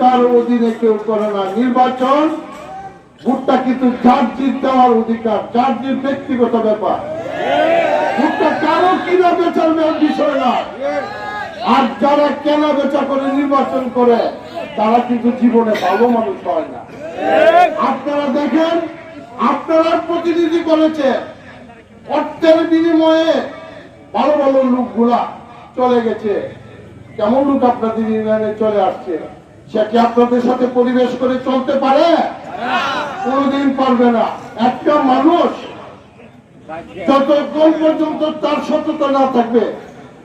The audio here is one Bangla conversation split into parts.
কারও অধীনে কেউ করে না। নির্বাচন, ভোটটা কিন্তু যার জিত দেওয়ার অধিকার যার জিত ব্যক্তিগত ব্যাপার। ভোটটা কারও কিনা বেচার বিষয় না। আর যারা কেনা বেচা করে নির্বাচন করে, তারা কিন্তু জীবনে ভালো মানুষ হয় না। আপনারা দেখেন, আপনারা প্রতিনিধি করেছে, অর্থের বিনিময়ে ভালো ভালো লোকগুলা চলে গেছে। কেমন লোক আপনাদের ইউনিয়নে চলে আসছে? সে কি আপনাদের সাথে পরিবেশ করে চলতে পারে? কোনোদিন পারবে না। একটা মানুষ যতক্ষণ পর্যন্ত তার সততা না থাকবে,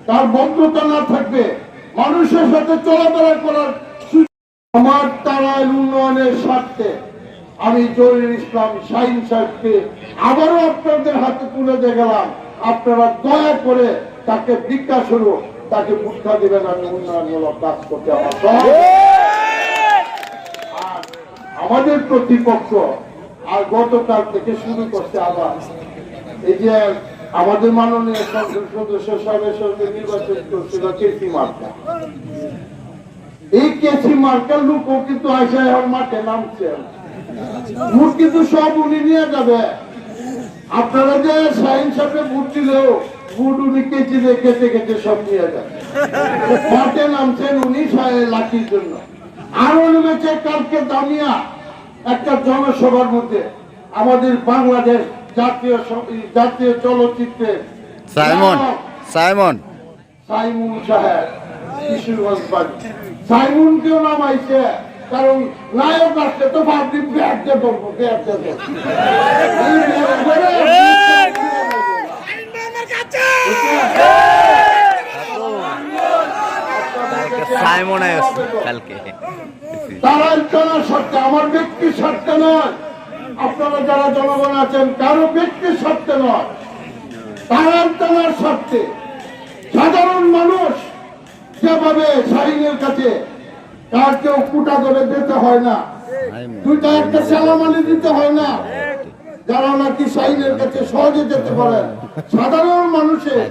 তার বন্ধুতা না থাকবে, মানুষের সাথে চলাফেরা করার আমার তারায় উন্নয়নের স্বার্থে আমি জহির ইসলাম শাহিন সাহেবকে আবারও আপনাদের হাতে তুলে দিয়ে গেলাম। আপনারা দয়া করে তাকে জিজ্ঞাসা তাকে বুদ্ধা দিবেন, আমি উন্নয়নমূলক কাজ করতে আমার আমাদের প্রতিপক্ষ। আর গতকাল থেকে শুরু করছে আবার। এই যে আমাদের মাননীয় সংসদ সদস্য সাহেবের সঙ্গে নির্বাচন করছিল কেসি মার্কা। এই কেসি মার্কার লোকও কিন্তু আসে এখন মাঠে নামছে। ভোট কিন্তু সব উনি নিয়ে যাবে। আপনারা যে সাইন সাহেবে ভোট দিলেও ভোট উনি কেচি দিয়ে কেটে কেটে সব নিয়ে যাবে। মাঠে নামছেন উনি লাঠির জন্য। আরও নেমেছে কালকে দামিয়া একটা জনসভার মধ্যে আমাদের বাংলাদেশ জাতীয় জাতীয় চলচ্চিত্রের সাইমন সাইমন। সাইমুন সাহেব কিশোরগঞ্জ বাড়ি। সাইমুনকেও নামাইছে কারণ নায়ক আসছে তো ভাবছি দিয়ে ধরবো দিয়ে ধরবো। কারও সাধারণ মানুষ যেভাবে শাহিনের কাছে তার কেউ কুটা ধরে দিতে হয় না, দুইটা একটা সালামালি দিতে হয় না, যারা নাকি শাহিনের কাছে সহজে যেতে পারেন সাধারণ মানুষের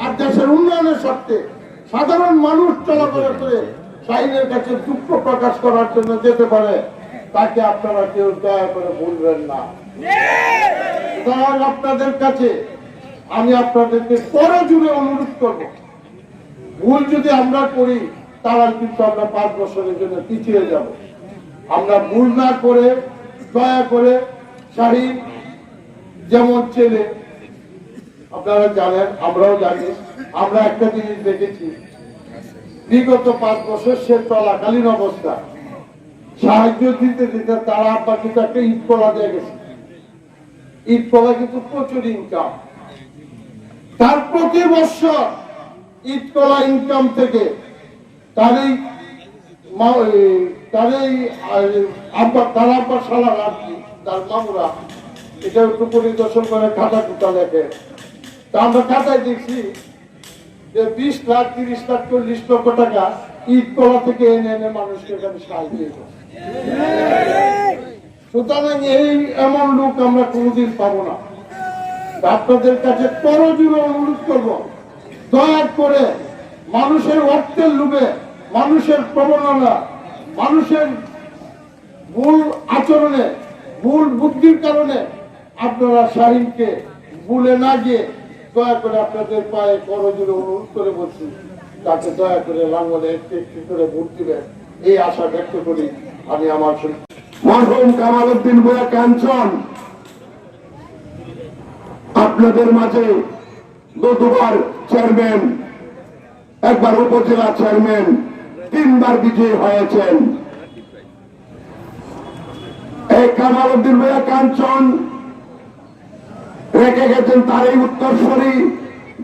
আর দেশের উন্নয়নের স্বার্থে সাধারণ মানুষ চলাফেরা করে শাহিনের কাছে দুঃখ প্রকাশ করার জন্য যেতে পারে, তাকে আপনারা কেউ দয়া করে ভুলবেন না। আপনাদের কাছে আমি আপনাদেরকে পরে জুড়ে অনুরোধ করব। ভুল যদি আমরা করি, তাহলে কিন্তু আমরা পাঁচ বছরের জন্য পিছিয়ে যাব। আমরা ভুল না করে, দয়া করে শাহিন, যেমন ছেলে আপনারা জানেন, আমরাও জানি, আমরা একটা জিনিস দেখেছি। বিগত পাঁচ বছর সে চলাকালীন অবস্থা। সাহায্য দিতে দিতে তারা আব্বা কিন্তু একটা ঈদ কলা দিয়ে গেছে। ঈদ কলা কিন্তু প্রচুর ইনকাম তার প্রতি বছর ঈদ কলা ইনকাম থেকে তার এই তার এই আব্বা, তার আব্বা সালার আর কি, তার মামুরা, এটা একটু পরিদর্শন করে খাতা কুটা লেখে। তা আমরা খাতায় দেখছি যে বিশ লাখ, তিরিশ লাখ, চল্লিশ লক্ষ টাকা ঈদ কলা থেকে এনে এনে মানুষকে এখানে সাহায্য সুতরাং এই এমন লোক আমরা কোনোদিন পাবো না। আপনাদের কাছে করজুড়ে অনুরোধ করব, দয়া করে মানুষের অর্থের লোভে, মানুষের প্রবণতা, মানুষের ভুল আচরণে ভুল বুদ্ধির কারণে আপনারা শাহিনকে ভুলে না গিয়ে দয়া করে আপনাদের পায়ে অনুরোধ করে বলছি, তাকে দয়া করে লাঙ্গলে একটু একটু করে ভোট দিবেন। এই আশা ব্যক্ত করি আমি আমার মরহুম কামাল উদ্দিন বুয়া কাঞ্চন, আপনাদের মাঝে দুবার চেয়ারম্যান, একবার উপজেলা চেয়ারম্যান, তিনবার বিজয়ী হয়েছেন। এই কামাল উদ্দিন ভাইয়া কাঞ্চন রেখে গেছেন তার এই উত্তরস্বরী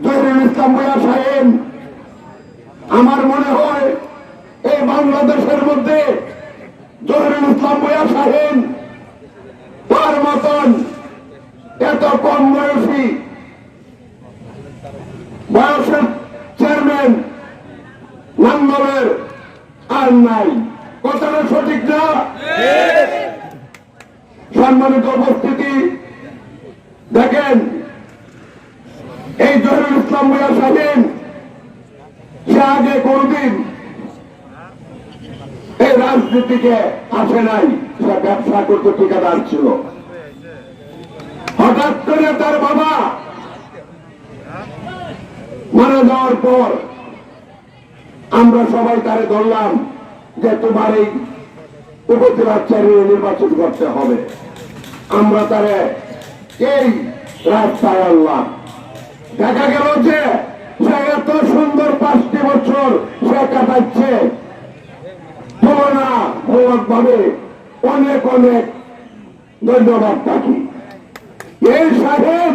জহিরুল ইসলাম ভাইয়া সাহেব আমার মনে হয় এই বাংলাদেশের মধ্যে জহিরুল ইসলাম ভাইয়া সাহেব তার মতন এত কম বয়সী বয়সের চেয়ারম্যান নাঙ্গলের আর নাই। কথাটা সঠিক না? সম্মানিত উপস্থিতি দেখেন, এই জহিরুল ইসলাম মিয়া সাহেব সে আগে কোনদিন এই রাজনীতিকে আসে নাই, সে ব্যবসা করতে ঠিকাদার ছিল। হঠাৎ করে তার বাবা মারা যাওয়ার পর আমরা সবাই তারে ধরলাম যে তোমার এই উপজেলার চেয়ারম্যান নির্বাচন করতে হবে। আমরা তারে এই রাস্তায় আনলাম দেখা গেল যে এত সুন্দর পাঁচটি বছর সে কাটাচ্ছে। তুলনা মূলক ভাবে অনেক অনেক ধন্যবাদ থাকি এই সাধন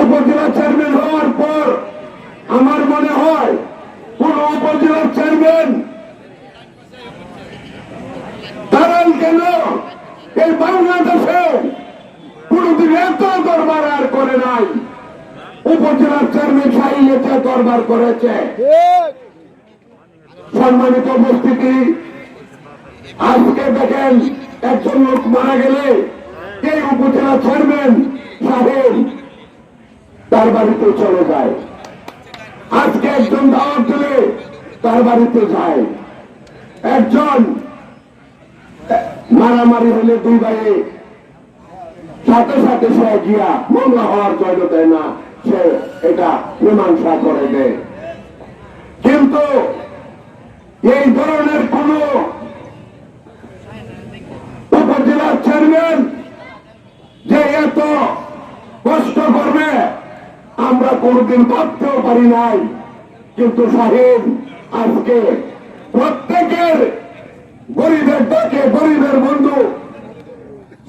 উপজেলা চেয়ারম্যান হওয়ার পর আমার মনে হয় কোন উপজেলার চেয়ারম্যান তারান কেন? এই বাংলাদেশে কোনদিন এত দরবার আর করে নাই। উপজেলার চেয়ারম্যান সাহিয়েছে দরবার করেছে। সম্মানিত উপস্থিতি, আজকে দেখেন একজন লোক মারা গেলে এই উপজেলা চেয়ারম্যান সাহেব তার বাড়িতে চলে যায়। আজকে একজন দাওয়াত দিলে তার বাড়িতে যায়। একজন মারামারি হলে দুই ভাইয়ে সাথে সাথে সে গিয়া মামলা হওয়ার জন্য দেয় না, সে এটা মীমাংসা করে দেয় কিন্তু এই ধরনের কোন উপজেলার চেয়ারম্যান যে এত কষ্ট করবে, আমরা কোনদিন ভাবতেও পারি নাই। কিন্তু সাহেব, আজকে প্রত্যেকের গরিবের ডাকে গরিবের বন্ধু,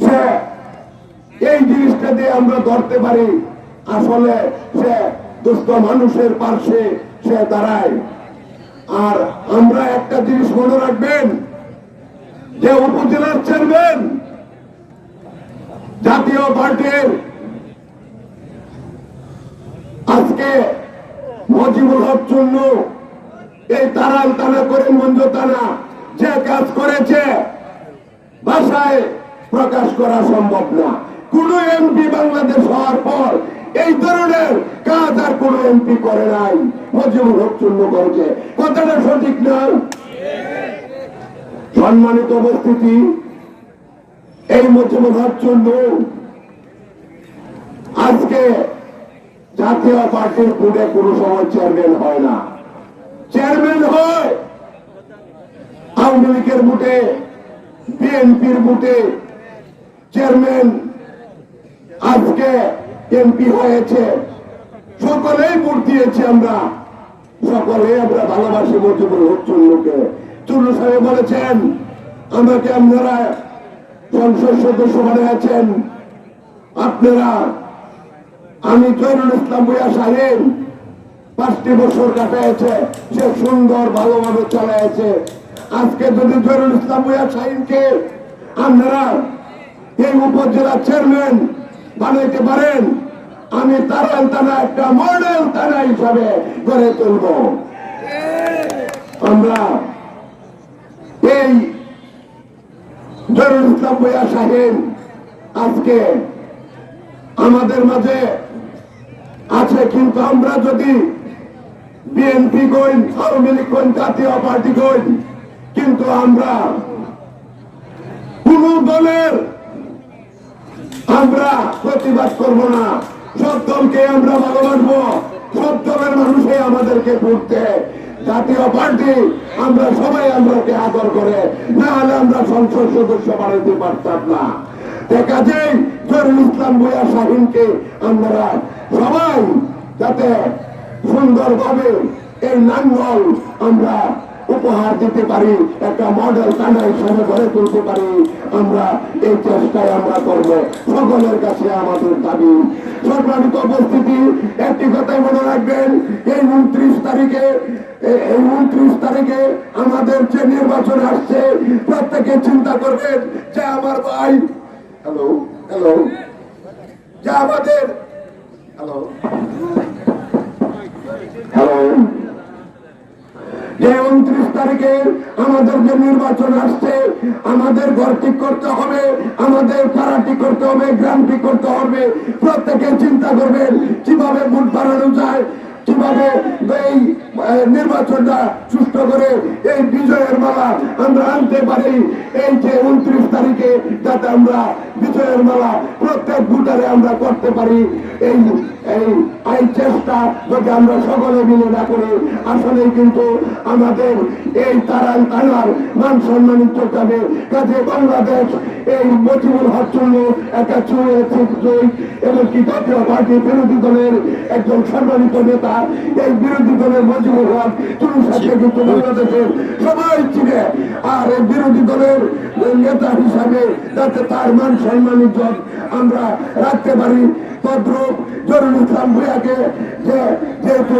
সে এই জিনিসটা দিয়ে আমরা ধরতে পারি। আসলে সে দুস্থ মানুষের পার্শ্বে সে দাঁড়ায়। আর আমরা একটা জিনিস মনে রাখবেন, যে উপজেলার চেয়ারম্যান জাতীয় পার্টির আজকে মজিবুল হক জন্য এই তারাল টানা করিমগঞ্জ টানা যে কাজ করেছে ভাষায় প্রকাশ করা সম্ভব না। বাংলাদেশ হওয়ার পর এই ধরনের কাজ আর কোন এমপি করে নাই। মজিবুল হক চূর্ণ করেছে কথাটা সঠিক না? সম্মানিত উপস্থিতি, এই মজিবুল হক চূর্ণ আজকে জাতীয় পার্টির বুডে কোনো সময় চেয়ারম্যান হয় না। চেয়ারম্যান হয় আওয়ামী লীগের বুটে বিএনপির বুটে চেয়ারম্যান আজকে এমপি হয়েছে। সকলেই ভোট দিয়েছি আমরা। সকলে আমরা ভালোবাসি মজিবুল হক চুল্লুকে চুল্লু সাহেব বলেছেন, আমাকে আপনারা সংসদ সদস্য বানিয়েছেন। আপনারা, আমি জয়নুল ইসলাম ভুইয়া সাহেব পাঁচটি বছর কাটাইছে। সে সুন্দর, ভালোভাবে চালাইছে। আজকে যদি জয়নুল ইসলাম ভুইয়া সাহিনকে আপনারা এই উপজেলা চেয়ারম্যান বানাইতে পারেন, আমি তারাল থানা একটা মডেল থানা হিসাবে গড়ে তুলব। আমরা এই জয়নুল ইসলাম সাহেব আজকে আমাদের মাঝে আছে, কিন্তু আমরা যদি বিএনপি কইন আওয়ামী লীগ কইন জাতীয় পার্টি কইন কিন্তু আমরা কোন দলের আমরা প্রতিবাদ করব না। সব দলকে আমরা ভালোবাসবো সব দলের মানুষই আমাদেরকে ভোটতে জাতীয় পার্টি, আমরা সবাই আমরাকে আদর করে। না হলে আমরা সংসদ সদস্য বাড়াইতে পারতাম না। যায় জরুল ইসলাম ভুয়া শাহিনকে আমরা সবাই যাতে সুন্দরভাবে এই নাঙ্গল আমরা উপহার দিতে পারি, একটা মডেল কানা হিসাবে গড়ে তুলতে পারি, আমরা এই চেষ্টায় আমরা করব। সকলের কাছে আমাদের দাবি। সম্মানিত উপস্থিতি, একটি কথাই মনে রাখবেন, এই উনত্রিশ তারিখে এই উনত্রিশ তারিখে আমাদের যে নির্বাচন আসছে, প্রত্যেকে চিন্তা করবেন যে আমার ভাই হ্যালো হ্যালো যে আমাদের হ্যালো হ্যালো যে উনত্রিশ তারিখে আমাদের যে নির্বাচন আসছে, আমাদের ঘর ঠিক করতে হবে, আমাদের পাড়া ঠিক করতে হবে, গ্রাম ঠিক করতে হবে। প্রত্যেকে চিন্তা করবেন, কীভাবে ভোট বাড়ানো যায়, কীভাবে এই নির্বাচনটা সুস্থ করে এই বিজয়ের মালা আমরা আনতে পারি। এই যে উনত্রিশ তারিখে যাতে আমরা বিজয়ের মালা প্রত্যেক ভোটারে আমরা করতে পারি। এই এই চেষ্টা যদি আমরা সকলে মিলে না করি আসলে কিন্তু আমাদের এই তারাল তানার মান সম্মানিত যাবে। কাজে বাংলাদেশ এই মজিবুল হক চূর্ণ একটা চুয়ে এমনকি জাতীয় পার্টি বিরোধী দলের একজন সম্মানিত নেতা, এই বিরোধী দলের মজিবুল হক চুরুর সাথে কিন্তু বাংলাদেশের সবাই চিনে। আর এই বিরোধী দলের নেতা হিসাবে যাতে তার মান সম্মান ইজ্জত আমরা রাখতে পারি। তদ্রুপ জরুরি ইসলাম ভূয়াকে যেহেতু